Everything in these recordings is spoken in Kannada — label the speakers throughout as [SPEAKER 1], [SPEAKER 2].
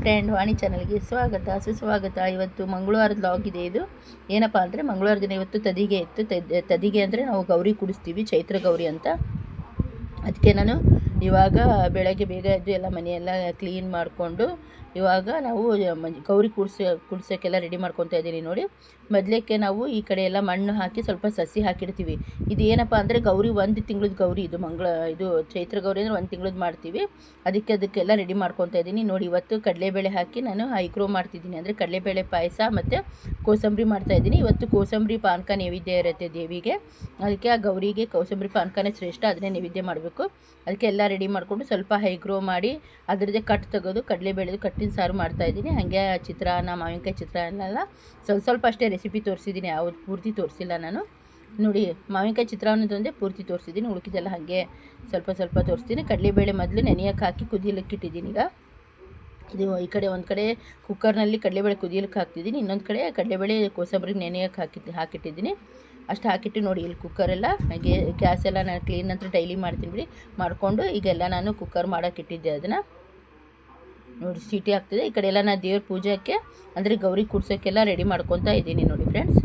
[SPEAKER 1] ಫ್ರೆಂಡ್ ವಾಣಿ ಚಾನಲ್ಗೆ ಸ್ವಾಗತ. ಸುಸ್ವಾಗತ. ಇವತ್ತು ಮಂಗಳವಾರದ ಲಾಗ್ ಇದೆ ಇದು. ಏನಪ್ಪ ಅಂದರೆ ಮಂಗಳವಾರ ದಿನ ಇವತ್ತು ತದಿಗೆ ಇತ್ತು. ತದ್- ತದಿಗೆ ಅಂದರೆ ನಾವು ಗೌರಿ ಕುಡಿಸ್ತೀವಿ, ಚೈತ್ರ ಗೌರಿ ಅಂತ. ಅದಕ್ಕೆ ನಾನು ಇವಾಗ ಬೆಳಗ್ಗೆ ಬೇಗ ಎದ್ದು ಎಲ್ಲ ಮನೆಯೆಲ್ಲ ಕ್ಲೀನ್ ಮಾಡಿಕೊಂಡು ಇವಾಗ ನಾವು ಗೌರಿ ಕುಡ್ಸ ಕುಡ್ಸೋಕ್ಕೆಲ್ಲ ರೆಡಿ ಮಾಡ್ಕೊತಾ ಇದ್ದೀನಿ ನೋಡಿ. ಮೊದಲಕ್ಕೆ ನಾವು ಈ ಕಡೆ ಎಲ್ಲ ಮಣ್ಣು ಹಾಕಿ ಸ್ವಲ್ಪ ಸಸಿ ಹಾಕಿಡ್ತೀವಿ. ಇದು ಏನಪ್ಪ ಅಂದರೆ ಗೌರಿ ಒಂದು ತಿಂಗಳದ ಗೌರಿ, ಇದು ಮಂಗಳ, ಇದು ಚೈತ್ರ ಗೌರಿ ಅಂದರೆ ಒಂದು ತಿಂಗಳದ್ದು ಮಾಡ್ತೀವಿ. ಅದಕ್ಕೆ ಅದಕ್ಕೆಲ್ಲ ರೆಡಿ ಮಾಡ್ಕೊತಾ ಇದ್ದೀನಿ. ನೋಡಿ, ಇವತ್ತು ಕಡಲೆಬೇಳೆ ಹಾಕಿ ನಾನು ಐಕ್ರೋ ಮಾಡ್ತಿದ್ದೀನಿ. ಅಂದರೆ ಕಡಲೆಬೇಳೆ ಪಾಯಸ ಮತ್ತು ಕೋಸಂಬರಿ ಮಾಡ್ತಾ ಇದ್ದೀನಿ. ಇವತ್ತು ಕೋಸಂಬರಿ ಪಾನಕ ನೈವೇದ್ಯ ಇರುತ್ತೆ ದೇವಿಗೆ. ಅದಕ್ಕೆ ಆ ಗೌರಿಗೆ ಕೋಸಂಬರಿ ಪಾನಕನೇ ಶ್ರೇಷ್ಠ, ಅದನ್ನೇ ನೈವೇದ್ಯ ಮಾಡಬೇಕು. ಅದಕ್ಕೆ ಎಲ್ಲ ರೆಡಿ ಮಾಡಿಕೊಂಡು ಸ್ವಲ್ಪ ಹೈಗ್ರೋ ಮಾಡಿ, ಅದರದ್ದೇ ಕಟ್ ತೆಗೆದು ಕಡಲೆಬೇಳೆದು ಕಟ್ಟಿನ ಸಾರು ಮಾಡ್ತಾ ಇದ್ದೀನಿ. ಹಾಗೆ ಚಿತ್ರಾನ್ನ, ಮಾವಿನಕಾಯಿ ಚಿತ್ರಾನ್ನ ಸ್ವಲ್ಪ ಸ್ವಲ್ಪ ಅಷ್ಟೇ ರೆಸಿಪಿ ತೋರಿಸಿದ್ದೀನಿ. ಯಾವ ಪೂರ್ತಿ ತೋರಿಸಿಲ್ಲ ನಾನು. ನೋಡಿ, ಮಾವಿನಕಾಯಿ ಚಿತ್ರಾನ್ನದೊಂದೇ ಪೂರ್ತಿ ತೋರಿಸಿದ್ದೀನಿ. ಉಳುಕಿದೆಲ್ಲ ಹಾಗೆ ಸ್ವಲ್ಪ ಸ್ವಲ್ಪ ತೋರಿಸ್ತೀನಿ. ಕಡಲೆಬೇಳೆ ಮೊದಲು ನೆನೆಯಕ್ಕೆ ಹಾಕಿ ಕುದಿಯಲಿಕ್ಕೆ ಇಟ್ಟಿದ್ದೀನಿ ಈಗ. ಇದು ಈ ಕಡೆ ಒಂದು ಕಡೆ ಕುಕ್ಕರ್ನಲ್ಲಿ ಕಡಲೆಬೇಳೆ ಕುದಿಯಲಿಕ್ಕೆ ಹಾಕ್ತಿದ್ದೀನಿ. ಇನ್ನೊಂದು ಕಡೆ ಕಡಲೆಬೇಳೆ ಕೋಸಂಬರಿಗೆ ನೆನೆಯಕ್ಕೆ ಹಾಕಿ ಹಾಕಿಟ್ಟಿದ್ದೀನಿ. ಅಷ್ಟು ಹಾಕಿಟ್ಟು ನೋಡಿ ಇಲ್ಲಿ ಕುಕ್ಕರೆಲ್ಲ ಹಾಗೆ ಗ್ಯಾಸ್ ಎಲ್ಲ ನಾನು ಕ್ಲೀನ್ ಅಂತ ಡೈಲಿ ಮಾಡ್ತೀನಿ ಬಿಡಿ. ಮಾಡಿಕೊಂಡು ಈಗೆಲ್ಲ ನಾನು ಕುಕ್ಕರ್ ಮಾಡೋಕೆ ಇಟ್ಟಿದ್ದೆ ಅದನ್ನು. ನೋಡಿ, ಸಿಟಿ ಆಗ್ತಿದೆ. ಈ ಕಡೆ ಎಲ್ಲ ನಾನು ದೇವ್ರ ಪೂಜೆಗೆ ಅಂದರೆ ಗೌರಿ ಕುಡ್ಸೋಕ್ಕೆಲ್ಲ ರೆಡಿ ಮಾಡ್ಕೊತಾ ಇದ್ದೀನಿ ನೋಡಿ ಫ್ರೆಂಡ್ಸ್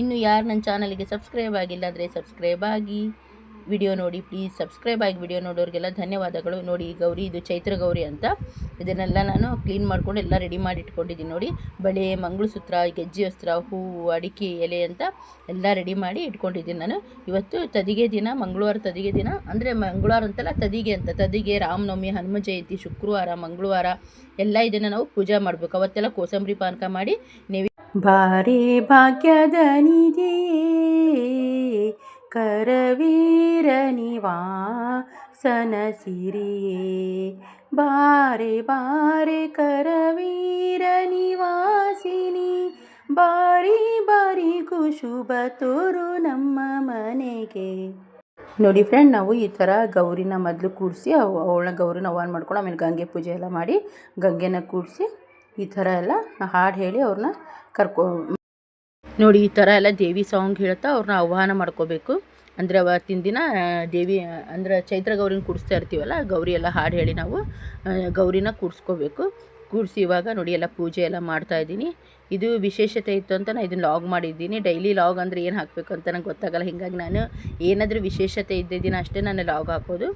[SPEAKER 1] ಇನ್ನು ಯಾರು ನನ್ನ ಚಾನಲ್ಗೆ ಸಬ್ಸ್ಕ್ರೈಬ್ ಆಗಿಲ್ಲ ಅಂದರೆ ಸಬ್ಸ್ಕ್ರೈಬ್ ಆಗಿ. ವಿಡಿಯೋ ನೋಡಿ ಪ್ಲೀಸ್ ಸಬ್ಸ್ಕ್ರೈಬ್ ಆಗಿ ವಿಡಿಯೋ ನೋಡೋರಿಗೆಲ್ಲ ಧನ್ಯವಾದಗಳು. ನೋಡಿ ಗೌರಿ, ಇದು ಚೈತ್ರ ಗೌರಿ ಅಂತ. ಇದನ್ನೆಲ್ಲ ನಾನು ಕ್ಲೀನ್ ಮಾಡಿಕೊಂಡು ಎಲ್ಲ ರೆಡಿ ಮಾಡಿ ಇಟ್ಕೊಂಡಿದ್ದೀನಿ ನೋಡಿ. ಬಳೆ, ಮಂಗಳಸೂತ್ರ, ಗೆಜ್ಜೆ ವಸ್ತ್ರ, ಹೂವು, ಅಡಿಕೆ, ಎಲೆ ಅಂತ ಎಲ್ಲ ರೆಡಿ ಮಾಡಿ ಇಟ್ಕೊಂಡಿದ್ದೀನಿ ನಾನು. ಇವತ್ತು ತದಿಗೆ ದಿನ, ಮಂಗಳವಾರ ತದಿಗೆ ದಿನ. ಅಂದರೆ ಮಂಗಳವಾರ ಅಂತಲ್ಲ ತದಿಗೆ ಅಂತ. ತದಿಗೆ, ರಾಮನವಮಿ, ಹನುಮ ಜಯಂತಿ, ಶುಕ್ರವಾರ, ಮಂಗಳವಾರ ಎಲ್ಲ ಇದನ್ನು ನಾವು ಪೂಜೆ ಮಾಡಬೇಕು. ಅವತ್ತೆಲ್ಲ ಕೋಸಂಬರಿ ಪಾನಕ ಮಾಡಿ ನೀವು ಭಾರಿ ಭಾಗ್ಯದ ನಿಧಿಯೇ ಕರವೀರ ನಿವಾಸನ ಸಿರಿಯೇ. ಬಾರೆ ಬಾರೆ ಕರವೀರ ನಿವಾಸಿನಿ. ಬಾರಿ ಬಾರಿಗೂ ಶುಭ ತೋರು ನಮ್ಮ ಮನೆಗೆ. ನೋಡಿ ಫ್ರೆಂಡ್ ನಾವು ಈ ಥರ ಗೌರಿನ ಮೊದಲು ಕೂಡಿಸಿ ಅವಳನ್ನ ಗೌರಿನ ಆನ್ ಮಾಡ್ಕೊಂಡು ಆಮೇಲೆ ಗಂಗೆ ಪೂಜೆ ಎಲ್ಲ ಮಾಡಿ ಗಂಗೆನ ಕೂಡಿಸಿ ಈ ಥರ ಎಲ್ಲ ಹಾಡು ಹೇಳಿ ಅವ್ರನ್ನ ಕರ್ಕೊ ನೋಡಿ, ಈ ಥರ ಎಲ್ಲ ದೇವಿ ಸಾಂಗ್ ಹೇಳ್ತಾ ಅವ್ರನ್ನ ಆಹ್ವಾನ ಮಾಡ್ಕೋಬೇಕು. ಅಂದರೆ ಅವತ್ತಿನ ದಿನ ದೇವಿ, ಅಂದರೆ ಚೈತ್ರ ಗೌರಿನ ಕೂಡಿಸ್ತಾ ಇರ್ತೀವಲ್ಲ, ಗೌರಿ ಎಲ್ಲ ಹಾಡು ಹೇಳಿ ನಾವು ಗೌರಿನ ಕೂಡಿಸ್ಕೋಬೇಕು. ಕೂಡಿಸಿ ಇವಾಗ ನೋಡಿ, ಎಲ್ಲ ಪೂಜೆ ಎಲ್ಲ ಮಾಡ್ತಾ ಇದ್ದೀನಿ. ಇದು ವಿಶೇಷತೆ ಇತ್ತು ಅಂತ ನಾನು ಇದನ್ನು ಲಾಗ್ ಮಾಡಿದ್ದೀನಿ. ಡೈಲಿ ಲಾಗ್ ಅಂದರೆ ಏನು ಹಾಕಬೇಕು ಅಂತ ನಂಗೆ ಗೊತ್ತಾಗಲ್ಲ. ಹೀಗಾಗಿ ನಾನು ಏನಾದರೂ ವಿಶೇಷತೆ ಇದ್ದ ದಿನ ಅಷ್ಟೇ ನಾನು ಲಾಗ್ ಹಾಕೋದು.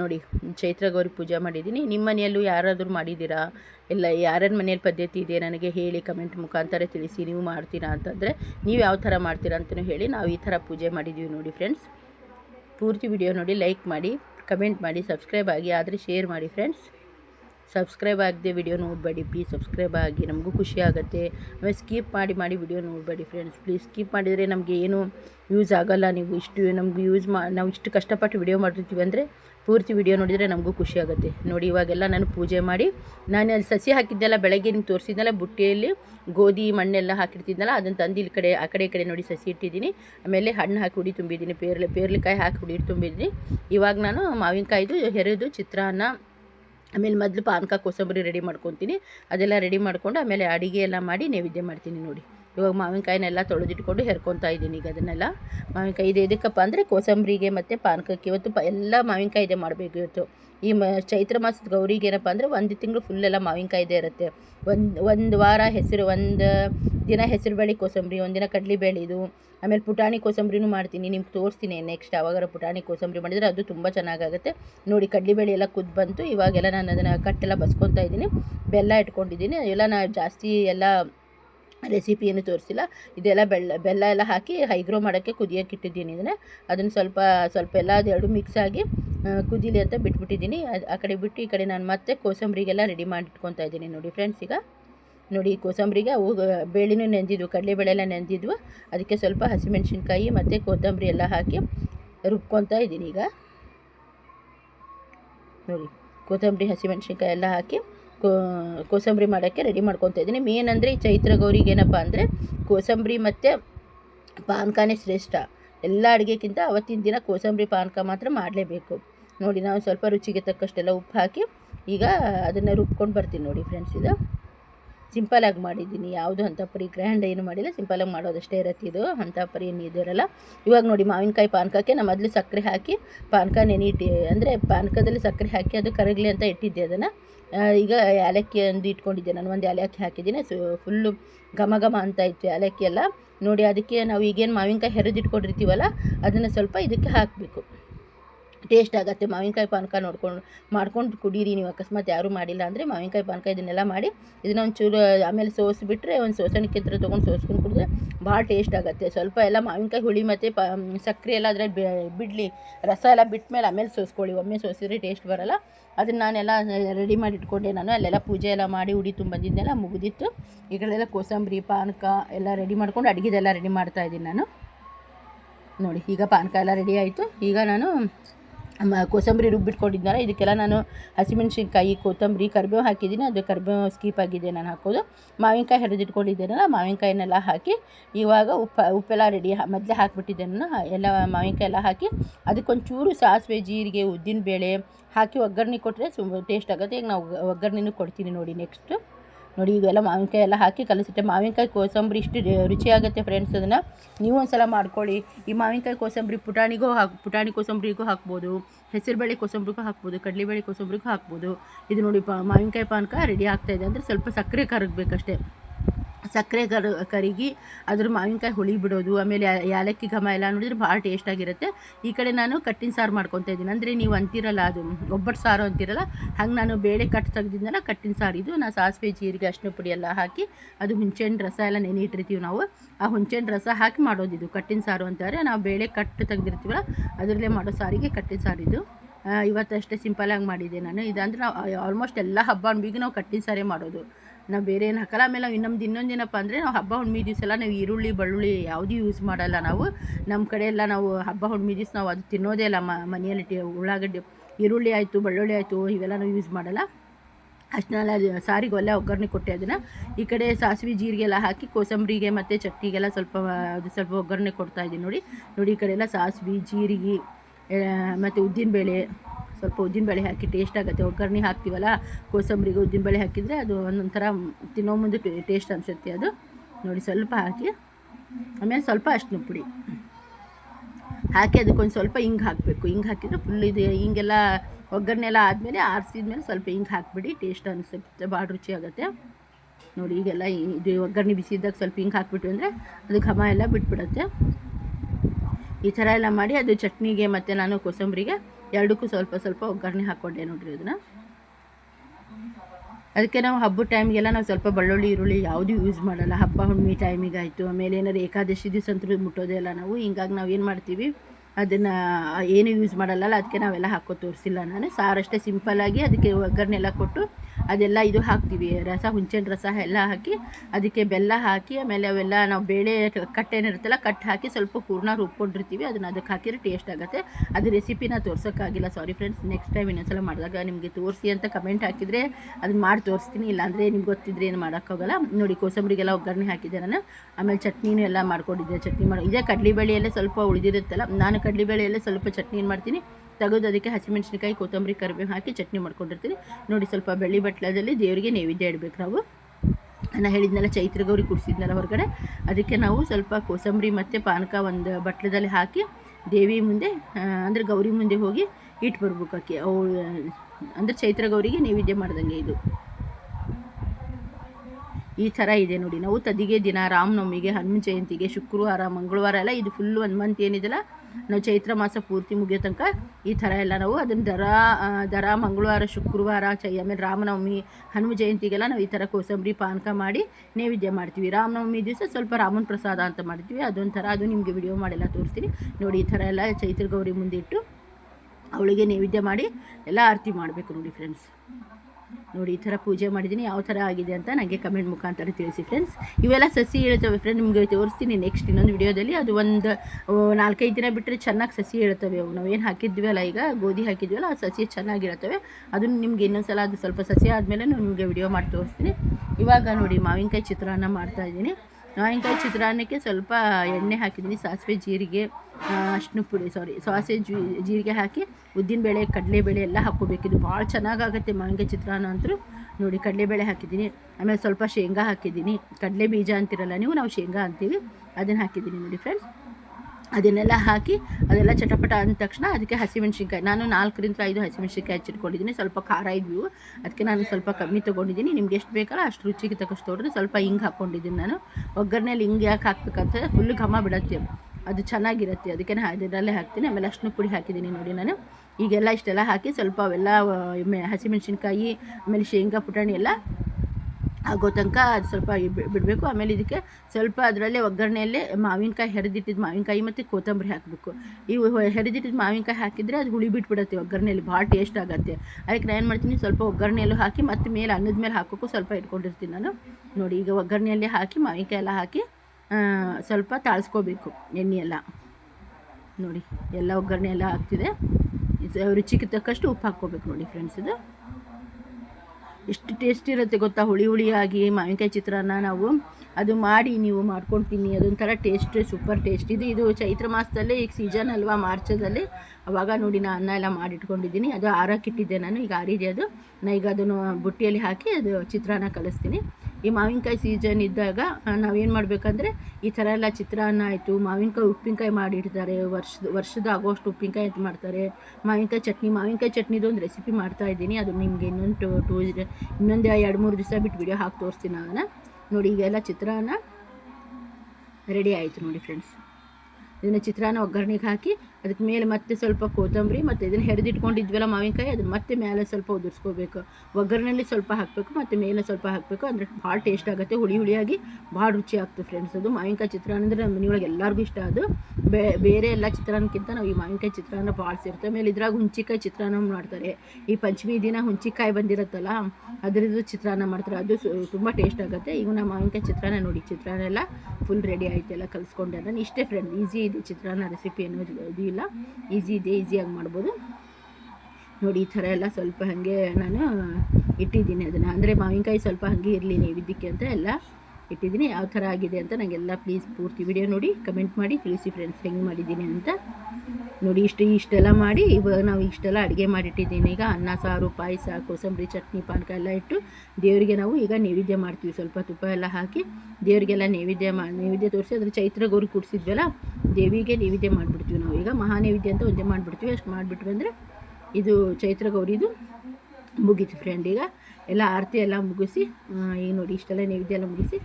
[SPEAKER 1] ನೋಡಿ ಚೈತ್ರ ಗೌರಿ ಪೂಜೆ ಮಾಡಿದ್ದೀನಿ. ನಿಮ್ಮ ಮನೆಯಲ್ಲೂ ಯಾರಾದರೂ ಮಾಡಿದ್ದೀರಾ? ಇಲ್ಲ, ಯಾರ್ಯಾರ ಮನೆಯಲ್ಲಿ ಪದ್ಧತಿ ಇದೆ ನನಗೆ ಹೇಳಿ ಕಮೆಂಟ್ ಮುಖಾಂತರ ತಿಳಿಸಿ, ನೀವು ಮಾಡ್ತೀರಾ ಅಂತಂದರೆ ನೀವು ಯಾವ ಥರ ಮಾಡ್ತೀರಾ ಅಂತಲೂ ಹೇಳಿ ನಾವು ಈ ಥರ ಪೂಜೆ ಮಾಡಿದ್ದೀವಿ ನೋಡಿ ಫ್ರೆಂಡ್ಸ್. ಪೂರ್ತಿ ವಿಡಿಯೋ ನೋಡಿ, ಲೈಕ್ ಮಾಡಿ, ಕಮೆಂಟ್ ಮಾಡಿ, ಸಬ್ಸ್ಕ್ರೈಬ್ ಆಗಿ ಆದರೆ ಶೇರ್ ಮಾಡಿ ಫ್ರೆಂಡ್ಸ್. ಸಬ್ಸ್ಕ್ರೈಬ್ ಆಗದೆ ವಿಡಿಯೋ ನೋಡಬೇಡಿ, ಪ್ಲೀಸ್ ಸಬ್ಸ್ಕ್ರೈಬ್ ಆಗಿ, ನಮಗೂ ಖುಷಿ ಆಗುತ್ತೆ. ಆಮೇಲೆ ಸ್ಕಿಪ್ ಮಾಡಿ ಮಾಡಿ ವಿಡಿಯೋ ನೋಡಬೇಡಿ ಫ್ರೆಂಡ್ಸ್, ಪ್ಲೀಸ್ ಸ್ಕಿಪ್ ಮಾಡಿದರೆ ನಮಗೆ ಏನು ಯೂಸ್ ಆಗೋಲ್ಲ ನೀವು, ಇಷ್ಟು ನಮಗೆ ಯೂಸ್ ಮಾ, ನಾವು ಇಷ್ಟು ಕಷ್ಟಪಟ್ಟು ವಿಡಿಯೋ ಮಾಡಿರ್ತೀವಿ ಅಂದರೆ ಪೂರ್ತಿ ವಿಡಿಯೋ ನೋಡಿದರೆ ನಮಗೂ ಖುಷಿ ಆಗುತ್ತೆ. ನೋಡಿ, ಇವಾಗೆಲ್ಲ ನಾನು ಪೂಜೆ ಮಾಡಿ, ನಾನು ಅಲ್ಲಿ ಸಸಿ ಹಾಕಿದ್ದೆಲ್ಲ ಬೆಳಗ್ಗೆ ನಿಮ್ಗೆ ತೋರಿಸಿದ್ನಲ್ಲ, ಬುಟ್ಟಿಯಲ್ಲಿ ಗೋಧಿ, ಮಣ್ಣೆಲ್ಲ ಹಾಕಿರ್ತಿದ್ನಲ್ಲ ಅದನ್ನು ತಂದು ಇಲ್ಲಿ ಕಡೆ, ಆ ಕಡೆ ಈ ಕಡೆ ನೋಡಿ ಸಸಿ ಇಟ್ಟಿದ್ದೀನಿ. ಆಮೇಲೆ ಹಣ್ಣು ಹಾಕಿ ಹುಡಿ ತುಂಬಿದ್ದೀನಿ, ಪೇರ್ಲೆ, ಪೇರ್ಲೆಕಾಯಿ ಹಾಕಿ ಹುಡಿ ತುಂಬಿದ್ದೀನಿ. ಇವಾಗ ನಾನು ಮಾವಿನಕಾಯ್ದು ಹೆರೆದು ಚಿತ್ರಾನ್ನ, ಆಮೇಲೆ ಮೊದಲು ಪಾನಕ, ಕೋಸಂಬರಿ ರೆಡಿ ಮಾಡ್ಕೊತೀನಿ. ಅದೆಲ್ಲ ರೆಡಿ ಮಾಡ್ಕೊಂಡು ಆಮೇಲೆ ಅಡಿಗೆ ಎಲ್ಲ ಮಾಡಿ ನೈವೇದ್ಯ ಮಾಡ್ತೀನಿ ನೋಡಿ. ಇವಾಗ ಮಾವಿನಕಾಯಿನೆಲ್ಲ ತೊಳೆದಿಟ್ಕೊಂಡು ಹೆರ್ಕೊತಾ ಇದ್ದೀನಿ ಈಗ ಅದನ್ನೆಲ್ಲ. ಮಾವಿನಕಾಯಿ ಇದು ಎದಕ್ಕಪ್ಪ ಅಂದರೆ ಕೋಸಂಬರಿಗೆ ಮತ್ತು ಪಾನಕಕ್ಕೆ ಇವತ್ತು ಪ ಎಲ್ಲ ಮಾವಿನಕಾಯಿ ಇದೆ ಮಾಡಬೇಕು ಇವತ್ತು. ಈ ಮ ಚೈತ್ರ ಮಾಸದ ಗೌರಿಗೆ ಏನಪ್ಪ ಅಂದರೆ ಒಂದು ತಿಂಗಳು ಫುಲ್ಲೆಲ್ಲ ಮಾವಿನಕಾಯಿ ಇದೆ ಇರುತ್ತೆ. ಒಂದು ಒಂದು ವಾರ ಹೆಸರು, ಒಂದು ದಿನ ಹೆಸರು ಬೇಳೆ ಕೋಸಂಬರಿ ಒಂದಿನ ಕಡಲೆಬೇಳೆ ಇದು. ಆಮೇಲೆ ಪುಟಾಣಿ ಕೋಸಂಬರಿನೂ ಮಾಡ್ತೀನಿ, ನಿಮ್ಗೆ ತೋರಿಸ್ತೀನಿ ನೆಕ್ಸ್ಟ್ ಯಾವಾಗಾರ ಪುಟಾಣಿ ಕೋಸಂಬರಿ ಮಾಡಿದರೆ ಅದು ತುಂಬ ಚೆನ್ನಾಗಾಗುತ್ತೆ. ನೋಡಿ ಕಡಲೆಬೇಳೆ ಎಲ್ಲ ಕುದ್ದು ಬಂತು, ಇವಾಗೆಲ್ಲ ನಾನು ಅದನ್ನು ಕಟ್ಟೆಲ್ಲ ಬಸ್ಕೊತಾ ಇದ್ದೀನಿ. ಬೆಲ್ಲ ಇಟ್ಕೊಂಡಿದ್ದೀನಿ ಎಲ್ಲ ನಾನು ಜಾಸ್ತಿ ಎಲ್ಲ ರೆಸಿಪಿ ಏನು ತೋರಿಸಿಲ್ಲ. ಇದೆಲ್ಲ ಬೆಲ್ಲ ಬೆಲ್ಲ ಎಲ್ಲ ಹಾಕಿ ಹೈಗ್ರೋ ಮಾಡೋಕ್ಕೆ ಕುದಿಯೋಕೆ ಇಟ್ಟಿದ್ದೀನಿ ಇದನ್ನು. ಅದನ್ನು ಸ್ವಲ್ಪ ಸ್ವಲ್ಪ ಎಲ್ಲ ಅದೆರಡು ಮಿಕ್ಸ್ ಆಗಿ ಕುದೀಲಿ ಅಂತ ಬಿಟ್ಬಿಟ್ಟಿದ್ದೀನಿ. ಅದು, ಆ ಕಡೆ ಬಿಟ್ಟು ಈ ಕಡೆ ನಾನು ಮತ್ತೆ ಕೋಸಂಬರಿಗೆಲ್ಲ ರೆಡಿ ಮಾಡಿ ಇಟ್ಕೊತಾ ಇದ್ದೀನಿ ನೋಡಿ ಫ್ರೆಂಡ್ಸ್ ಈಗ. ನೋಡಿ ಕೋಸಂಬರಿಗೆ ಅವು ಬೇಳೆನೂ ನೆಂದಿದ್ವು ಕಡಲೆಬೇಳೆ ಎಲ್ಲ ನೆಂದಿದ್ವು. ಅದಕ್ಕೆ ಸ್ವಲ್ಪ ಹಸಿಮೆಣ್ಸಿನ್ಕಾಯಿ ಮತ್ತು ಕೊತ್ತಂಬರಿ ಎಲ್ಲ ಹಾಕಿ ರುಬ್ಕೊತಾ ಇದ್ದೀನಿ ಈಗ. ನೋಡಿ, ಕೊತ್ತಂಬರಿ, ಹಸಿಮೆಣ್ಸಿನ್ಕಾಯಿ ಎಲ್ಲ ಹಾಕಿ ಕೋಸಂಬರಿ ಮಾಡೋಕ್ಕೆ ರೆಡಿ ಮಾಡ್ಕೊತಾ ಇದ್ದೀನಿ. ಮೇನ್ ಅಂದರೆ ಈ ಚೈತ್ರ ಗೌರಿಗೆ ಏನಪ್ಪ ಅಂದರೆ ಕೋಸಂಬರಿ ಮತ್ತು ಪಾನಕನೇ ಶ್ರೇಷ್ಠ. ಎಲ್ಲ ಅಡುಗೆಗಿಂತ ಅವತ್ತಿನ ದಿನ ಕೋಸಂಬರಿ ಪಾನಕ ಮಾತ್ರ ಮಾಡಲೇಬೇಕು. ನೋಡಿ ನಾವು ಸ್ವಲ್ಪ ರುಚಿಗೆ ತಕ್ಕಷ್ಟೆಲ್ಲ ಉಪ್ಪು ಹಾಕಿ ಈಗ ಅದನ್ನು ರುಬ್ಕೊಂಡು ಬರ್ತೀನಿ ನೋಡಿ ಫ್ರೆಂಡ್ಸ್ ಇದು. ಸಿಂಪಲಾಗಿ ಮಾಡಿದ್ದೀನಿ. ಯಾವುದು ಅಂತ ಪರಿ ಗ್ರ್ಯಾಂಡ್ ಏನು ಮಾಡಿಲ್ಲ. ಸಿಂಪಲಾಗಿ ಮಾಡೋದಷ್ಟೇ ಇರತ್ತೆ ಇದು. ಅಂಥ ಪರಿ ಏನು ಇದಿರಲ್ಲ ಇವಾಗ ನೋಡಿ ಮಾವಿನಕಾಯಿ ಪಾನಕಕ್ಕೆ ನಾನು ಮೊದಲು ಸಕ್ಕರೆ ಹಾಕಿ, ಪಾನಕ ನೆನಿಟ್ಟು ಅಂದರೆ ಪಾನಕದಲ್ಲಿ ಸಕ್ಕರೆ ಹಾಕಿ ಅದು ಕರಗಲಿ ಅಂತ ಇಟ್ಟಿದ್ದೆ ಅದನ್ನು. ಈಗ ಏಲಕ್ಕಿ ಒಂದು ಇಟ್ಕೊಂಡಿದ್ದೆ ನಾನು. ಒಂದು ಏಲಕ್ಕಿ ಹಾಕಿದ್ದೀನಿ. ಸು ಫುಲ್ಲು ಘಮ ಘಮ ಅಂತ ಇತ್ತು ಏಲಕ್ಕಿ ಎಲ್ಲ. ನೋಡಿ ಅದಕ್ಕೆ ನಾವು ಈಗೇನು ಮಾವಿನಕಾಯಿ ಹೆರಿದಿಟ್ಕೊಂಡಿರ್ತೀವಲ್ಲ, ಅದನ್ನು ಸ್ವಲ್ಪ ಇದಕ್ಕೆ ಹಾಕಬೇಕು. ಟೇಸ್ಟ್ ಆಗುತ್ತೆ. ಮಾವಿನಕಾಯಿ ಪಾನಕ ನೋಡ್ಕೊಂಡು, ಮಾಡ್ಕೊಂಡು ಕುಡೀರಿ. ನೀವು ಅಕಸ್ಮಾತ್ ಯಾರೂ ಮಾಡಿಲ್ಲ ಅಂದರೆ ಮಾವಿನಕಾಯಿ ಪಾನಕ ಇದನ್ನೆಲ್ಲ ಮಾಡಿ, ಇದನ್ನ ಒಂಚೂರು ಆಮೇಲೆ ಸೋಸಿಬಿಟ್ರೆ ಒಂದು ಸೋಸಣಿಕೆ ಹತ್ರ ತೊಗೊಂಡು ಸೋಸ್ಕೊಂಡು ಕುಡಿದ್ರೆ ಭಾಳ ಟೇಸ್ಟ್ ಆಗುತ್ತೆ. ಸ್ವಲ್ಪ ಎಲ್ಲ ಮಾವಿನಕಾಯಿ ಹುಳಿ ಮತ್ತು ಪ ಸಕ್ಕರೆ ಎಲ್ಲ ಅದ್ರಲ್ಲಿ ಬಿಡಲಿ, ರಸ ಎಲ್ಲ ಬಿಟ್ಟ ಮೇಲೆ ಆಮೇಲೆ ಸೋಸ್ಕೊಳ್ಳಿ. ಒಮ್ಮೆ ಸೋಸಿದ್ರೆ ಟೇಸ್ಟ್ ಬರೋಲ್ಲ. ಅದನ್ನು ನಾನೆಲ್ಲ ರೆಡಿ ಮಾಡಿ ಇಟ್ಕೊಂಡೆ ನಾನು. ಅಲ್ಲೆಲ್ಲ ಪೂಜೆ ಎಲ್ಲ ಮಾಡಿ ಉಡಿ ತುಂಬಿದ್ದೆಲ್ಲ ಮುಗಿದಿತ್ತು. ಈ ಕಡೆಲ್ಲ ಕೋಸಂಬರಿ, ಪಾನಕ ಎಲ್ಲ ರೆಡಿ ಮಾಡ್ಕೊಂಡು ಅಡುಗೆದೆಲ್ಲ ರೆಡಿ ಮಾಡ್ತಾಯಿದ್ದೀನಿ ನಾನು. ನೋಡಿ, ಈಗ ಪಾನಕ ಎಲ್ಲ ರೆಡಿ ಆಯಿತು. ಈಗ ನಾನು ಕೋಸಂಬರಿ ರುಬ್ಬಿಟ್ಕೊಂಡಿದ್ದಾರೆ ಇದಕ್ಕೆಲ್ಲ ನಾನು ಹಸಿಮೆಣಸಿನ್ಕಾಯಿ, ಕೊತ್ತಂಬರಿ, ಕರಿಬೇವು ಹಾಕಿದ್ದೀನಿ. ಅದು ಕರಿಬೇವು ಸ್ಕೀಪ್ ಆಗಿದೆ ನಾನು ಹಾಕೋದು. ಮಾವಿನಕಾಯಿ ಹರಿದಿಟ್ಕೊಂಡಿದ್ದೇನಲ್ಲ, ಮಾವಿನಕಾಯಿನೆಲ್ಲ ಹಾಕಿ ಇವಾಗ ಉಪ್ಪ, ಉಪ್ಪೆಲ್ಲ ರೆಡಿ ಮೊದಲೇ ಹಾಕಿಬಿಟ್ಟಿದ್ದೆ ನಾನು ಎಲ್ಲ ಮಾವಿನಕಾಯಿ ಎಲ್ಲ ಹಾಕಿ ಅದಕ್ಕೊಂಚೂರು ಸಾಸಿವೆ, ಜೀರಿಗೆ, ಉದ್ದಿನಬೇಳೆ ಹಾಕಿ ಒಗ್ಗರಣೆ ಕೊಟ್ಟರೆ ಟೇಸ್ಟ್ ಆಗುತ್ತೆ. ಈಗ ನಾವು ಒಗ್ಗರಣೆನೂ ಕೊಡ್ತೀನಿ ನೋಡಿ ನೆಕ್ಸ್ಟು ನೋಡಿ ಇವೆಲ್ಲ ಮಾವಿನಕಾಯಿ ಎಲ್ಲ ಹಾಕಿ ಕಲಸಿಟ್ಟೆ. ಮಾವಿನಕಾಯಿ ಕೋಸಂಬರಿ ಇಷ್ಟು ರುಚಿಯಾಗುತ್ತೆ ಫ್ರೆಂಡ್ಸ್ ಅದನ್ನು. ನೀವು ಒಂದು ಸಲ ಮಾಡ್ಕೊಳ್ಳಿ. ಈ ಮಾವಿನಕಾಯಿ ಕೋಸಂಬರಿ ಪುಟಾಣಿಗೂ ಹಾಕಿ, ಪುಟಾಣಿ ಕೋಸಂಬರಿಗೂ ಹಾಕ್ಬೋದು. ಹೆಸರುಬೇಳೆ ಕೋಸಂಬರಿಗೂ ಹಾಕ್ಬೋದು. ಕಡಲೆಬೇಳೆ ಕೋಸಂಬರಿಗೂ ಹಾಕ್ಬೋದು. ಇದು ನೋಡಿ ಮಾವಿನಕಾಯಿ ಪಾನಕ ರೆಡಿ ಆಗ್ತಾಯಿದೆ ಅಂದರೆ ಸ್ವಲ್ಪ ಸಕ್ಕರೆ ಕರಗಬೇಕಷ್ಟೇ ಸಕ್ಕರೆ ಕರ, ಕರಿಗಿ ಅದ್ರ ಮಾವಿನಕಾಯಿ ಹುಳಿ ಬಿಡೋದು ಆಮೇಲೆ ಏಲಕ್ಕಿ ಘಮ ಎಲ್ಲ ನೋಡಿದ್ರೆ ಭಾಳ ಟೇಸ್ಟಾಗಿರುತ್ತೆ ಈ ಕಡೆ ನಾನು ಕಟ್ಟಿನ ಸಾರು ಮಾಡ್ಕೊತಾ ಇದ್ದೀನಿ. ಅಂದರೆ ನೀವು ಅಂತಿರಲ್ಲ ಅದು, ಒಬ್ಬಟ್ಟು ಸಾರು ಅಂತಿರಲ್ಲ, ಹಂಗೆ ನಾನು ಬೇಳೆ ಕಟ್ಟು ತೆಗ್ದಿದ್ದೆನಲ್ಲ ಕಟ್ಟಿನ ಸಾರು ಇದು ನಾನು ಸಾಸಿವೆ, ಜೀರಿಗೆ ಅಷ್ಟು ಪುಡಿ ಎಲ್ಲ ಹಾಕಿ ಅದು ಹುಣಸೆಹಣ್ಣು ರಸ ಎಲ್ಲ ನೆನೆ ಇಟ್ಟಿರ್ತೀವಿ ನಾವು. ಆ ಹುಂಚೆಹಣ್ಣು ರಸ ಹಾಕಿ ಮಾಡೋದಿದು ಕಟ್ಟಿನ ಸಾರು ಅಂತಾರೆ. ನಾವು ಬೇಳೆ ಕಟ್ಟು ತೆಗ್ದಿರ್ತೀವಲ್ಲ, ಅದರಲ್ಲೇ ಮಾಡೋ ಸಾರಿಗೆ ಕಟ್ಟಿನ ಸಾರು ಇದು ಇವತ್ತಷ್ಟೇ ಸಿಂಪಲಾಗಿ ಮಾಡಿದ್ದೆ ನಾನು. ಇದಂದ್ರೆ ನಾವು ಆಲ್ಮೋಸ್ಟ್ ಎಲ್ಲ ಹಬ್ಬ ಹುಣ್ಮಿಗೆ ನಾವು ಕಟ್ಟಿನ ಸಾರೇ ಮಾಡೋದು. ನಾವು ಬೇರೆ ಏನು ಹಾಕಲ್ಲ, ಆಮೇಲೆ ನಾವು ಇನ್ನೊಂದು ಇನ್ನೊಂದು ಏನಪ್ಪ ಅಂದರೆ ನಾವು ಹಬ್ಬ ಹುಣ್ಮೆ ದಿವಸ ಎಲ್ಲ ನಾವು ಈರುಳ್ಳಿ, ಬೆಳ್ಳುಳ್ಳಿ ಯಾವುದೂ ಯೂಸ್ ಮಾಡಲ್ಲ ನಾವು. ನಮ್ಮ ಕಡೆ ಎಲ್ಲ ನಾವು ಹಬ್ಬ ಹುಣ್ಮಿ ದಿವಸ ನಾವು ಅದು ತಿನ್ನೋದೇ ಇಲ್ಲ ಮನೆಯಲ್ಲಿ ಉಳ್ಳಾಗಡ್ಡೆ, ಈರುಳ್ಳಿ ಆಯಿತು, ಬೆಳ್ಳುಳ್ಳಿ ಆಯಿತು, ಇವೆಲ್ಲ ನಾವು ಯೂಸ್ ಮಾಡಲ್ಲ. ಅಷ್ಟನ್ನೆಲ್ಲ ಸಾರಿಗೆ ಒಳ್ಳೆ ಒಗ್ಗರಣೆ ಕೊಟ್ಟೆ ಅದನ್ನು. ಈ ಕಡೆ ಸಾಸಿವೆ ಜೀರಿಗೆ ಎಲ್ಲ ಹಾಕಿ ಕೋಸಂಬರಿಗೆ ಮತ್ತು ಚಟ್ನಿಗೆಲ್ಲ ಸ್ವಲ್ಪ ಅದು ಸ್ವಲ್ಪ ಒಗ್ಗರಣೆ ಕೊಡ್ತಾ ಇದ್ದೀನಿ ನೋಡಿ. ನೋಡಿ ಈ ಕಡೆ ಎಲ್ಲ ಸಾಸಿವೆ, ಜೀರಿಗೆ ಮತ್ತು ಉದ್ದಿನಬೇಳೆ ಸ್ವಲ್ಪ ಉದ್ದಿನಬೇಳೆ ಹಾಕಿ ಟೇಸ್ಟ್ ಆಗುತ್ತೆ. ಒಗ್ಗರಣೆ ಹಾಕ್ತೀವಲ್ಲ, ಕೋಸಂಬರಿಗೆ ಉದ್ದಿನಬೇಳೆ ಹಾಕಿದರೆ ಅದು ಒಂದೊಂಥರ ತಿನ್ನೋ ಮುಂದೆ ಟೇಸ್ಟ್ ಅನಿಸುತ್ತೆ ಅದು. ನೋಡಿ, ಸ್ವಲ್ಪ ಹಾಕಿ, ಆಮೇಲೆ ಸ್ವಲ್ಪ ಅಷ್ಟು ಪುಡಿ. ಹಾಕಿ ಅದಕ್ಕೊಂದು ಸ್ವಲ್ಪ ಹಿಂಗೆ ಹಾಕಬೇಕು. ಹಿಂಗೆ ಹಾಕಿದರೆ ಫುಲ್ ಇದು ಹಿಂಗೆಲ್ಲ ಒಗ್ಗರಣೆ ಎಲ್ಲ ಆದಮೇಲೆ, ಆರಿಸಿದ್ಮೇಲೆ ಸ್ವಲ್ಪ ಹಿಂಗೆ ಹಾಕಿಬಿಡಿ ಟೇಸ್ಟ್ ಅನಿಸುತ್ತೆ, ಭಾಳ ರುಚಿ ಆಗುತ್ತೆ. ನೋಡಿ, ಈಗೆಲ್ಲ ಇದು ಒಗ್ಗರಣೆ ಬಿಸಿ ಇದ್ದಾಗ ಸ್ವಲ್ಪ ಹಿಂಗೆ ಹಾಕ್ಬಿಟ್ವಿ ಅಂದರೆ ಅದು ಘಮ ಎಲ್ಲ ಬಿಟ್ಬಿಡುತ್ತೆ. ಈ ಥರ ಎಲ್ಲ ಮಾಡಿ ಅದು ಚಟ್ನಿಗೆ ಮತ್ತು ನಾನು ಕೋಸಂಬರಿಗೆ ಎರಡಕ್ಕೂ ಸ್ವಲ್ಪ ಸ್ವಲ್ಪ ಒಗ್ಗರಣೆ ಹಾಕ್ಕೊಂಡೆ ನೋಡಿರಿ ಅದನ್ನು ಅದಕ್ಕೆ ನಾವು ಹಬ್ಬದ ಟೈಮ್ಗೆಲ್ಲ ನಾವು ಸ್ವಲ್ಪ ಬೆಳ್ಳುಳ್ಳಿ, ಈರುಳ್ಳಿ ಯಾವುದೂ ಯೂಸ್ ಮಾಡಲ್ಲ. ಹಬ್ಬ, ಹುಣ್ಣಿಮೆ ಟೈಮಿಗಾಯಿತು ಆಮೇಲೆ ಏನಾದ್ರು ಏಕಾದಶಿ ದಿವಸ ಅಂತೂ ಮುಟ್ಟೋದೇ ಇಲ್ಲ ನಾವು. ಹಿಂಗಾಗಿ ನಾವು ಏನು ಮಾಡ್ತೀವಿ, ಅದನ್ನು ಏನು ಯೂಸ್ ಮಾಡಲ್ಲ ಅದಕ್ಕೆ ನಾವೆಲ್ಲ ಹಾಕೋ ತೋರಿಸಿಲ್ಲ ನಾನು. ಸಾರಷ್ಟೇ ಸಿಂಪಲ್ಲಾಗಿ ಅದಕ್ಕೆ ಒಗ್ಗರಣೆ ಎಲ್ಲ ಕೊಟ್ಟು ಅದೆಲ್ಲ ಇದು ಹಾಕ್ತೀವಿ, ರಸ ಹುಣ್ಸೆಹಣ್ಣು ರಸ ಎಲ್ಲ ಹಾಕಿ ಅದಕ್ಕೆ ಬೆಲ್ಲ ಹಾಕಿ, ಆಮೇಲೆ ಅವೆಲ್ಲ ನಾವು ಬೇಳೆ ಕಟ್ಟೇನಿರುತ್ತಲ್ಲ ಕಟ್ ಹಾಕಿ ಸ್ವಲ್ಪ ಪೂರ್ಣ ರುಬ್ಕೊಂಡಿರ್ತೀವಿ, ಅದನ್ನು ಅದಕ್ಕೆ ಹಾಕಿದ್ರೆ ಟೇಸ್ಟ್ ಆಗುತ್ತೆ. ಅದು ರೆಸಿಪಿನ ತೋರ್ಸೋಕ್ಕಾಗಿಲ್ಲ ಸಾರಿ ಫ್ರೆಂಡ್ಸ್ ನೆಕ್ಸ್ಟ್ ಟೈಮ್ ಇನ್ನೊಂದ್ಸಲ ಮಾಡಿದಾಗ ನಿಮಗೆ ತೋರಿಸಿ ಅಂತ ಕಮೆಂಟ್ ಹಾಕಿದರೆ ಅದನ್ನ ಮಾಡಿ ತೋರಿಸ್ತೀನಿ, ಇಲ್ಲಾಂದರೆ ನಿಮ್ಗೆ ಗೊತ್ತಿದ್ರೆ ಏನು ಮಾಡೋಕ್ಕಾಗಲ್ಲ. ನೋಡಿ, ಕೋಸಂಬರಿಗೆಲ್ಲ ಒಗ್ಗರಣೆ ಹಾಕಿದ್ದೆ ನಾನು, ಆಮೇಲೆ ಚಟ್ನಿನೂ ಎಲ್ಲ ಮಾಡ್ಕೊಂಡಿದ್ದೆ, ಚಟ್ನಿ ಮಾಡಿ ಇದೇ ಕಡಲೆಬೇಳೆಯಲ್ಲೇ ಸ್ವಲ್ಪ ಉಳಿದಿರುತ್ತಲ್ಲ, ನಾನು ಕಡಲೆಬೇಳೆಯಲ್ಲೇ ಸ್ವಲ್ಪ ಚಟ್ನಿ ಏನು ಮಾಡ್ತೀನಿ. ತೆಗೆದು ಅದಕ್ಕೆ ಹಸಿಮೆಣ್ಸಿನ್ಕಾಯಿ, ಕೊತ್ತಂಬರಿ ಕರಿಬೇವು ಹಾಕಿ ಚಟ್ನಿ ಮಾಡ್ಕೊಂಡಿರ್ತೀನಿ. ನೋಡಿ, ಸ್ವಲ್ಪ ಬೆಳ್ಳಿ ಬಟ್ಲದಲ್ಲಿ ದೇವರಿಗೆ ನೈವೇದ್ಯ ಇಡಬೇಕು ನಾವು. ನಾನು ಹೇಳಿದ್ನೆಲ್ಲ ಚೈತ್ರಗೌರಿ ಕುಡಿಸಿದ್ನಲ್ಲ ಹೊರಗಡೆ. ಅದಕ್ಕೆ ನಾವು ಸ್ವಲ್ಪ ಕೋಸಂಬರಿ ಮತ್ತು ಪಾನಕ ಒಂದು ಬಟ್ಲದಲ್ಲಿ ಹಾಕಿ ದೇವಿ ಮುಂದೆ ಅಂದರೆ ಗೌರಿ ಮುಂದೆ ಹೋಗಿ ಇಟ್ಟು ಬರ್ಬೇಕು ಅಕ್ಕಿ ಅವಳು, ಅಂದರೆ ಚೈತ್ರಗೌರಿಗೆ ನೈವೇದ್ಯ ಮಾಡ್ದಂಗೆ ಇದು. ಈ ಥರ ಇದೆ ನೋಡಿ. ನಾವು ತದಿಗೆ ದಿನ ರಾಮನವಮಿಗೆ, ಹನುಮ ಜಯಂತಿಗೆ, ಶುಕ್ರವಾರ, ಮಂಗಳವಾರ ಎಲ್ಲ ಇದು ಫುಲ್ ಒಂದು ಮಂತ್ ಏನಿದೆಲ್ಲ, ನಾವು ಚೈತ್ರ ಮಾಸ ಪೂರ್ತಿ ಮುಗಿಯೋ ತನಕ ಈ ಥರ ಎಲ್ಲ ನಾವು ಅದನ್ನು ದರ ದರ, ಮಂಗಳವಾರ, ಶುಕ್ರವಾರ, ಚೈ ಆಮೇಲೆ ರಾಮನವಮಿ, ಹನುಮ ಜಯಂತಿಗೆಲ್ಲ ನಾವು ಈ ಥರ ಕೋಸಂಬರಿ, ಪಾನಕ ಮಾಡಿ ನೈವೇದ್ಯ ಮಾಡ್ತೀವಿ. ರಾಮನವಮಿ ದಿವಸ ಸ್ವಲ್ಪ ರಾಮನ ಪ್ರಸಾದ ಅಂತ ಮಾಡ್ತೀವಿ. ಅದೊಂಥರ ಅದು ನಿಮಗೆ ವಿಡಿಯೋ ಮಾಡೆಲ್ಲ ತೋರಿಸ್ತೀನಿ. ನೋಡಿ ಈ ಥರ ಎಲ್ಲ ಚೈತ್ರ ಗೌರಿ ಮುಂದಿಟ್ಟು ಅವಳಿಗೆ ನೈವೇದ್ಯ ಮಾಡಿ ಎಲ್ಲ ಆರತಿ ಮಾಡಬೇಕು ನೋಡಿ ಫ್ರೆಂಡ್ಸ್ ನೋಡಿ, ಈ ಥರ ಪೂಜೆ ಮಾಡಿದ್ದೀನಿ, ಯಾವ ಥರ ಆಗಿದೆ ಅಂತ ನನಗೆ ಕಮೆಂಟ್ ಮುಖಾಂತರ ತಿಳಿಸಿ ಫ್ರೆಂಡ್ಸ್ ಇವೆಲ್ಲ ಸಸಿ ಹೇಳ್ತವೆ ಫ್ರೆಂಡ್ ನಿಮಗೆ ತೋರಿಸ್ತೀನಿ ನೆಕ್ಸ್ಟ್ ಇನ್ನೊಂದು ವಿಡಿಯೋದಲ್ಲಿ ಅದು ಒಂದು ನಾಲ್ಕೈದು ದಿನ ಬಿಟ್ಟರೆ ಚೆನ್ನಾಗಿ ಸಸಿ ಹೇಳ್ತವೆ ಅವು ಹಾಕಿದ್ವಿ ಹಾಕಿದ್ವಲ್ಲ ಈಗ, ಗೋಧಿ ಹಾಕಿದ್ವಲ್ಲ, ಆ ಸಸಿ ಚೆನ್ನಾಗಿರ್ತವೆ ಅದನ್ನು ನಿಮ್ಗೆ ಇನ್ನೊಂದು ಸಲ ಅದು ಸ್ವಲ್ಪ ಸಸಿ ಆದಮೇಲೆ ನಿಮಗೆ ವಿಡಿಯೋ ಮಾಡಿ ತೋರಿಸ್ತೀನಿ. ಇವಾಗ ನೋಡಿ, ಮಾವಿನಕಾಯಿ ಚಿತ್ರಾನ್ನ ಮಾಡ್ತಾಯಿದ್ದೀನಿ ಮಾವಿನಕಾಯಿ ಚಿತ್ರಾನ್ನಕ್ಕೆ ಸ್ವಲ್ಪ ಎಣ್ಣೆ ಹಾಕಿದ್ದೀನಿ, ಸಾಸಿವೆ ಜೀರಿಗೆ ಅಷ್ಟು ಪುಡಿ ಸಾರಿ ಜೀ- ಜೀರಿಗೆ ಹಾಕಿ ಉದ್ದಿನಬೇಳೆ, ಕಡಲೆಬೇಳೆ ಎಲ್ಲ ಹಾಕ್ಕೋಬೇಕಿದು ಭಾಳ ಚೆನ್ನಾಗಾಗುತ್ತೆ ಮಾವಿನಕಾಯಿ ಚಿತ್ರಾನ್ನ ಅಂತೂ. ನೋಡಿ, ಕಡಲೆಬೇಳೆ ಹಾಕಿದ್ದೀನಿ, ಆಮೇಲೆ ಸ್ವಲ್ಪ ಶೇಂಗಾ ಹಾಕಿದ್ದೀನಿ. ಕಡಲೆ ಬೀಜ ಅಂತಿರಲ್ಲ ನೀವು, ನಾವು ಶೇಂಗಾ ಅಂತೀವಿ. ಅದನ್ನು ಹಾಕಿದ್ದೀನಿ ನೋಡಿ ಫ್ರೆಂಡ್ಸ್ ಅದನ್ನೆಲ್ಲ ಹಾಕಿ ಅದೆಲ್ಲ ಚಟಪಟ ಅಂದ ತಕ್ಷಣ ಅದಕ್ಕೆ ಹಸಿಮೆಣ್ಸಿನ್ಕಾಯಿ. ನಾನು ನಾಲ್ಕರಿಂದ ಐದು ಹಸಿಮೆಣ್ಸಿನ್ಕಾಯಿ ಹಚ್ಚಿಟ್ಕೊಂಡಿದ್ದೀನಿ. ಸ್ವಲ್ಪ ಖಾರ ಇದ್ವು. ಅದಕ್ಕೆ ನಾನು ಸ್ವಲ್ಪ ಕಮ್ಮಿ ತೊಗೊಂಡಿದ್ದೀನಿ. ನಿಮ್ಗೆ ಎಷ್ಟು ಬೇಕಲ್ಲ ಅಷ್ಟು ರುಚಿಗೆ ತಕ್ಕಷ್ಟು ತೊಗೊಂಡ್ರೆ ಸ್ವಲ್ಪ ಹಿಂಗೆ ಹಾಕ್ಕೊಂಡಿದ್ದೀನಿ ನಾನು. ಒಗ್ಗರಣೆಯಲ್ಲಿ ಹಿಂಗೆ ಯಾಕೆ ಹಾಕ್ಬೇಕಂತ ಫುಲ್ ಘಮ ಬಿಡತ್ತೆ. ಅದು ಚೆನ್ನಾಗಿರುತ್ತೆ. ಅದಕ್ಕೆ ನಾನು ಅದರಲ್ಲೇ ಹಾಕ್ತೀನಿ. ಆಮೇಲೆ ಅಷ್ಟು ಪುಡಿ ಹಾಕಿದ್ದೀನಿ ನೋಡಿ ನಾನು. ಈಗೆಲ್ಲ ಇಷ್ಟೆಲ್ಲ ಹಾಕಿ ಸ್ವಲ್ಪ ಅವೆಲ್ಲ ಹಸಿಮೆಣ್ಸಿನ್ಕಾಯಿ, ಆಮೇಲೆ ಶೇಂಗಾ ಪುಟಾಣಿ ಎಲ್ಲ ಆಗೋ ತನಕ ಅದು ಸ್ವಲ್ಪ ಬಿಡಬೇಕು. ಆಮೇಲೆ ಇದಕ್ಕೆ ಸ್ವಲ್ಪ ಅದರಲ್ಲೇ ಒಗ್ಗರಣೆಯಲ್ಲೇ ಮಾವಿನಕಾಯಿ ಹೆರಿದಿಟ್ಟಿದ್ದು ಮಾವಿನಕಾಯಿ ಮತ್ತು ಕೊತ್ತಂಬರಿ ಹಾಕಬೇಕು. ಇವು ಹೆರಿದಿಟ್ಟಿದ್ದು ಮಾವಿನಕಾಯಿ ಹಾಕಿದರೆ ಅದು ಹುಳಿ ಬಿಟ್ಬಿಡುತ್ತೆ ಒಗ್ಗರಣೆಯಲ್ಲಿ. ಭಾಳ ಟೇಸ್ಟ್ ಆಗುತ್ತೆ. ಅದಕ್ಕೆ ನಾನು ಏನು ಮಾಡ್ತೀನಿ, ಸ್ವಲ್ಪ ಒಗ್ಗರಣೆಯಲ್ಲೂ ಹಾಕಿ ಮತ್ತು ಮೇಲೆ ಅನ್ನದ ಮೇಲೆ ಹಾಕೋಕ್ಕೂ ಸ್ವಲ್ಪ ಇಟ್ಕೊಂಡಿರ್ತೀನಿ ನಾನು. ನೋಡಿ, ಈಗ ಒಗ್ಗರಣೆಯಲ್ಲಿ ಹಾಕಿ, ಮಾವಿನಕಾಯಿ ಎಲ್ಲ ಹಾಕಿ ಸ್ವಲ್ಪ ತಾಳಿಸ್ಕೋಬೇಕು ಎಣ್ಣೆ ಎಲ್ಲ ನೋಡಿ, ಎಲ್ಲ ಒಗ್ಗರಣೆ ಎಲ್ಲ ಹಾಕ್ತಿದೆ ರುಚಿಗೆ ತಕ್ಕಷ್ಟು ಉಪ್ಪು ಹಾಕ್ಕೋಬೇಕು ನೋಡಿ ಫ್ರೆಂಡ್ಸ್ ಇದು. ಎಷ್ಟು ಟೇಸ್ಟ್ ಇರುತ್ತೆ ಗೊತ್ತಾ? ಹುಳಿ ಹುಳಿಯಾಗಿ ಮಾವಿನಕಾಯಿ ಚಿತ್ರಾನ್ನ ನಾವು. ಅದು ಮಾಡಿ ನೀವು ಮಾಡ್ಕೊಂಡು ತಿನ್ನಿ ಅದೊಂಥರ ಟೇಸ್ಟ್ ಸೂಪರ್ ಟೇಸ್ಟ್ ಇದು ಇದು ಚೈತ್ರ ಮಾಸದಲ್ಲೇ, ಈಗ ಸೀಸನ್ ಅಲ್ವಾ ಮಾರ್ಚದಲ್ಲಿ? ಅವಾಗ ನೋಡಿ ನಾನು ಅನ್ನ ಎಲ್ಲ ಮಾಡಿಟ್ಕೊಂಡಿದ್ದೀನಿ. ಅದು ಆರಕ್ಕಿಟ್ಟಿದ್ದೆ ನಾನು. ಈಗ ಆರಿದೆ ಅದು. ನಾ ಈಗ ಅದನ್ನು ಬುಟ್ಟಿಯಲ್ಲಿ ಹಾಕಿ ಅದು ಚಿತ್ರಾನ್ನ ಕಲಿಸ್ತೀನಿ. ಈ ಮಾವಿನಕಾಯಿ ಸೀಸನ್ ಇದ್ದಾಗ ನಾವೇನು ಮಾಡಬೇಕಂದ್ರೆ, ಈ ಥರ ಎಲ್ಲ ಚಿತ್ರಾನ್ನ ಆಯಿತು, ಮಾವಿನಕಾಯಿ ಉಪ್ಪಿನಕಾಯಿ ಮಾಡಿಡ್ತಾರೆ, ವರ್ಷದ ವರ್ಷದ ಆಗೋಷ್ಟು ಉಪ್ಪಿನಕಾಯಿ ಅಂತ ಮಾಡ್ತಾರೆ. ಮಾವಿನಕಾಯಿ ಚಟ್ನಿ, ಮಾವಿನಕಾಯಿ ಚಟ್ನಿದು ಒಂದು ರೆಸಿಪಿ ಮಾಡ್ತಾ ಇದ್ದೀನಿ. ಅದು ನಿಮಗೆ ಇನ್ನೊಂದು ಟು, ಟೂ ಇನ್ನೊಂದು ಎರಡು, ಮೂರು ದಿವಸ ಬಿಟ್ಟು ವಿಡಿಯೋ ಹಾಕಿ ತೋರಿಸ್ತೀನಿ ನಾನು ನೋಡಿ ಈಗೆಲ್ಲ ಚಿತ್ರಾನ್ನ ರೆಡಿ ಆಯಿತು ನೋಡಿ ಫ್ರೆಂಡ್ಸ್ ಇದನ್ನು ಚಿತ್ರಾನ್ನ ಒಗ್ಗರಣೆಗೆ ಹಾಕಿ ಅದಕ್ಕೆ ಮೇಲೆ ಮತ್ತೆ ಸ್ವಲ್ಪ ಕೊತ್ತಂಬರಿ ಮತ್ತು ಇದನ್ನು ಹೆರೆದಿಟ್ಕೊಂಡಿದ್ವಲ್ಲ ಮಾವಿನಕಾಯಿ, ಅದನ್ನು ಮತ್ತೆ ಮೇಲೆ ಸ್ವಲ್ಪ ಉದುರಿಸ್ಕೋಬೇಕು. ಒಗ್ಗರಣೆಯಲ್ಲಿ ಸ್ವಲ್ಪ ಹಾಕಬೇಕು, ಮತ್ತು ಮೇಲೆ ಸ್ವಲ್ಪ ಹಾಕಬೇಕು. ಅಂದರೆ ಭಾಳ ಟೇಸ್ಟ್ ಆಗುತ್ತೆ, ಹುಳಿ ಹುಳಿಯಾಗಿ ಭಾಳ ರುಚಿ ಆಗ್ತದೆ ಫ್ರೆಂಡ್ಸ್ ಅದು ಮಾವಿನಕಾಯಿ ಚಿತ್ರಾನ್ನ ಅಂದರೆ ನಮ್ಮ ಮನೆಯೊಳಗೆ ಎಲ್ಲರಿಗೂ ಇಷ್ಟ. ಅದು ಬೇರೆ ಎಲ್ಲ ಚಿತ್ರಾನ್ನಕ್ಕಿಂತ ನಾವು ಈ ಮಾವಿನಕಾಯಿ ಚಿತ್ರಾನ್ನ ಭಾಳ ಸೇರ್ತವೆ. ಮೇಲೆ ಇದ್ರಾಗ ಹುಂಚಿಕಾಯಿ ಚಿತ್ರಾನ್ನ ಮಾಡ್ತಾರೆ. ಈ ಪಂಚಮಿ ದಿನ ಹುಂಚಿಕಾಯಿ ಬಂದಿರುತ್ತಲ್ಲ, ಅದರದ್ದು ಚಿತ್ರಾನ್ನ ಮಾಡ್ತಾರೆ. ಅದು ತುಂಬ ಟೇಸ್ಟ್ ಆಗುತ್ತೆ. ಈಗ ನಾವು ಮಾವಿನಕಾಯಿ ಚಿತ್ರಾನ್ನ ನೋಡಿ, ಚಿತ್ರಾನ್ನ ಎಲ್ಲ ಫುಲ್ ರೆಡಿ ಆಯಿತು ಎಲ್ಲ ಕಲಿಸ್ಕೊಂಡೆ. ನಾನು ಇಷ್ಟೇ ಫ್ರೆಂಡ್ ಈಸಿ ಇದೆ ಚಿತ್ರಾನ್ನ ರೆಸಿಪಿ ಅನ್ನೋದು ಇಲ್ಲ. ಈಸಿ ಇದೆ ಈಸಿಯಾಗಿ ಮಾಡ್ಬೋದು. ನೋಡಿ, ಈ ಥರ ಎಲ್ಲ ಸ್ವಲ್ಪ ಹಾಗೆ ನಾನು ಇಟ್ಟಿದ್ದೀನಿ ಅದನ್ನು. ಅಂದರೆ ಮಾವಿನಕಾಯಿ ಸ್ವಲ್ಪ ಹಾಗೆ ಇರಲಿ ನೈವೇದ್ಯಕ್ಕೆ ಅಂತ ಎಲ್ಲ. ಇಟ್ಟಿದ್ದೀನಿ. ಯಾವ ಥರ ಆಗಿದೆ ಅಂತ ನನಗೆಲ್ಲ ಪ್ಲೀಸ್ ಪೂರ್ತಿ ವಿಡಿಯೋ ನೋಡಿ ಕಮೆಂಟ್ ಮಾಡಿ, ತಿಳಿಸಿ ಫ್ರೆಂಡ್ಸ್ ಹೆಂಗೆ ಮಾಡಿದ್ದೀನಿ ಅಂತ ನೋಡಿ. ಇಷ್ಟು, ಇಷ್ಟೆಲ್ಲ ಮಾಡಿ, ಇವಾಗ ನಾವು ಇಷ್ಟೆಲ್ಲ ಅಡುಗೆ ಮಾಡಿಟ್ಟಿದ್ದೀನಿ. ಈಗ ಅನ್ನ, ಸಾರು, ಪಾಯಸ, ಕೋಸಂಬರಿ, ಚಟ್ನಿ, ಪಾನಕ ಎಲ್ಲ ಇಟ್ಟು ದೇವರಿಗೆ ನಾವು ಈಗ ನೈವೇದ್ಯ ಮಾಡ್ತೀವಿ. ಸ್ವಲ್ಪ ತುಪ್ಪ ಎಲ್ಲ ಹಾಕಿ ದೇವರಿಗೆಲ್ಲ ನೈವೇದ್ಯ ಮಾ, ನೈವೇದ್ಯ ತೋರಿಸಿ ಅದ್ರ ಚೈತ್ರ ಗೌರಿ ಕೂಡಿಸಿದ್ವಲ್ಲ, ದೇವಿಗೆ ನೈವೇದ್ಯ ಮಾಡಿಬಿಡ್ತೀವಿ ನಾವು. ಈಗ ಮಹಾ ನೈವೇದ್ಯ ಅಂತ ಒಂದೇ ಮಾಡಿಬಿಡ್ತೀವಿ. ಅಷ್ಟು ಮಾಡಿಬಿಟ್ವಿ ಅಂದರೆ ಇದು ಚೈತ್ರ ಗೌರಿದು ಮುಗೀತು ಫ್ರೆಂಡ್ ಈಗ ಎಲ್ಲ ಆರತಿ ಎಲ್ಲ ಮುಗಿಸಿ ಈಗ ನೋಡಿ ಇಷ್ಟೆಲ್ಲ ನೈವೇದ್ಯ ಎಲ್ಲ ಮುಗಿಸಿ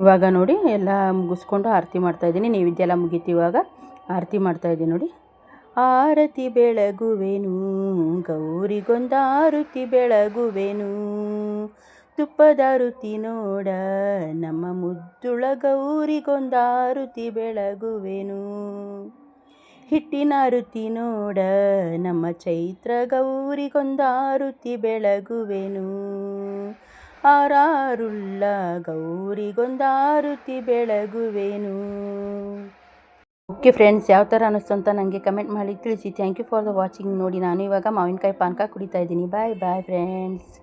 [SPEAKER 1] ಇವಾಗ ನೋಡಿ ಎಲ್ಲ ಮುಗಿಸ್ಕೊಂಡು ಆರತಿ ಮಾಡ್ತಾಯಿದ್ದೀನಿ ನೈವೇದ್ಯ ಎಲ್ಲ ಮುಗೀತು ಇವಾಗ ಆರತಿ ಮಾಡ್ತಾಯಿದ್ದೀನಿ ನೋಡಿ. ಆರತಿ ಬೆಳಗುವೆನು ಗೌರಿಗೊಂದಾರುತಿ ಬೆಳಗುವೆನು. ತುಪ್ಪದಾರುತಿ ನೋಡ, ನಮ್ಮ ಮುದ್ದುಳ ಗೌರಿಗೊಂದಾರುತಿ ಬೆಳಗುವೆನು. ಹಿಟ್ಟಿನ ರುತಿ ನೋಡ, ನಮ್ಮ ಚೈತ್ರ ಗೌರಿಗೊಂದಾರುತಿ ಬೆಳಗುವೆನು. ಆರಾರುಳ್ಳ ಗೌರಿಗೊಂದಾರುತಿ ಬೆಳಗುವೆನು ಓಕೆ ಫ್ರೆಂಡ್ಸ್ ಯಾವ ಥರ ಅನ್ನಿಸ್ತು ಅಂತ ನನಗೆ ಕಮೆಂಟ್ ಮಾಡಿ ತಿಳಿಸಿ. Thank you for the watching ನೋಡಿ, ನಾನು ಇವಾಗ ಮಾವಿನಕಾಯಿ ಪಾನಕ ಕುಡಿತಾ ಇದ್ದೀನಿ. ಬಾಯ್ ಬಾಯ್ ಫ್ರೆಂಡ್ಸ್